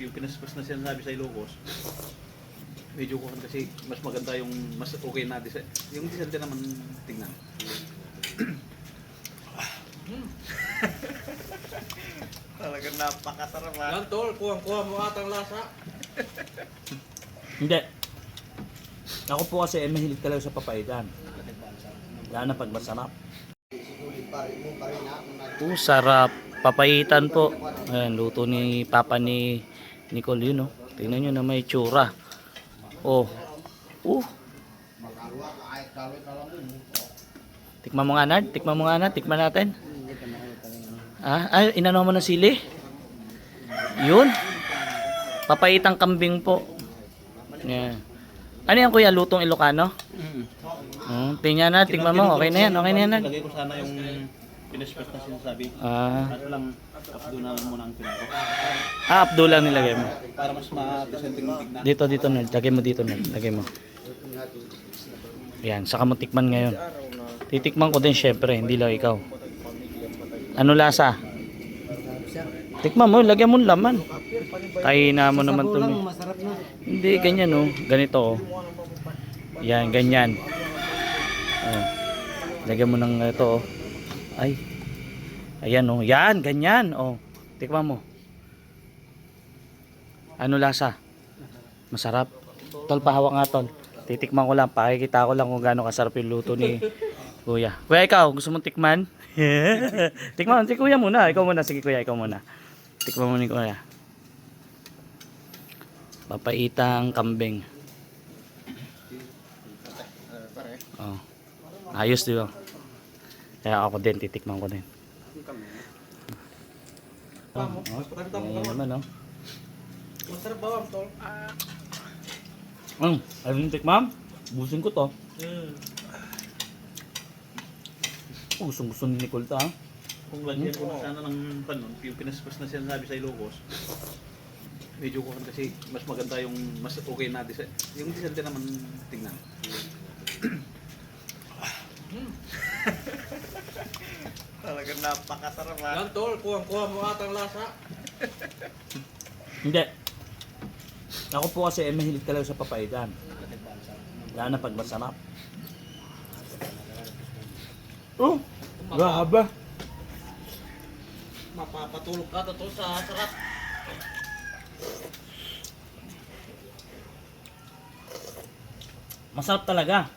yung pinaspas na sinasabi sa Ilocos, medyo kuhan kasi mas maganda yung mas okay na design. Yung design din naman tingnan. Talagang napakasarap ha. Yan tol, kuha-kuha mo atang lasa. Hindi. Ako po kasi eh, mahilig talaga sa papaitan. Lalo na pag masarap. Oh, sarap. Papaitan po. Ayan, luto ni Papa ni Nicole yun, oh. Tingnan nyo na may tsura. Oh. Uh. Tikman mo nga, Nard. Tikman mo nga, Nard. Tikman natin. Ah, ay, inano mo ng sili? Yun. Papaitang kambing po. Yan. Ano yan kuya? Lutong Ilocano? Hmm, tingnan na, tingnan mo. Okay na yan, okay na yan. Nard. Lagay ko sana yung pinaspas na sinasabi. Ah, Ano lang, updo na lang muna ang pinako. ah, Abdul lang nilagay mo. Para mas ma-desenting tignan. Dito, dito na. Lagay mo dito na. Lagay mo. Yan, saka mo tikman ngayon. Titikman ko din syempre, hindi lang ikaw. Ano lasa? Tikman mo, lagyan mo laman. Kaina mo naman to. Hindi, ganyan oh. Ganito oh. Yan, ganyan. Oh. Lagyan mo ng ito oh. Ay. Ayan oh. Yan, ganyan oh. Tikman mo. Ano lasa? Masarap. Tol, pahawak nga tol. Titikman ko lang. Pakikita ko lang kung gaano kasarap yung luto ni Kuya. Kuya, ikaw, gusto mong tikman? tikman, si Kuya muna. Ikaw muna. Sige, Kuya, ikaw muna. Tikman mo ni Kuya. Papaitang kambing. Oh. Ayos, di ba? Kaya ako din, titikman ko din. Oh, oh. Ayan naman, oh. Masarap ba ang tol? Mm, ayun yung tikmam. Busin ko to. Oh, gustong gusto ni Nicole to, ha? Kung lagyan ko na sana ng panon, yung pinaspas na sinasabi sa Ilocos, medyo kuhan kasi mas maganda yung mas okay na design. Yung din naman tingnan. Napakasarap ha. Yan tol, kuha-kuha mo atang lasa. Hindi. Ako po kasi eh, mahilig talaga sa papaitan. Lalo na pag masarap. Oh, grabe. Mapapatulog ka to tol sa sarap. Masarap talaga.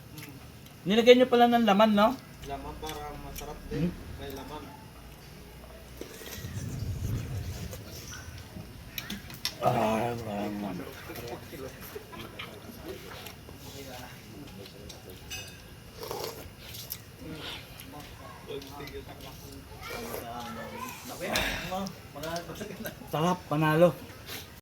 Nilagay nyo pala ng laman, no? Laman para masarap din. May laman. Ah, grabe. Sarap, panalo.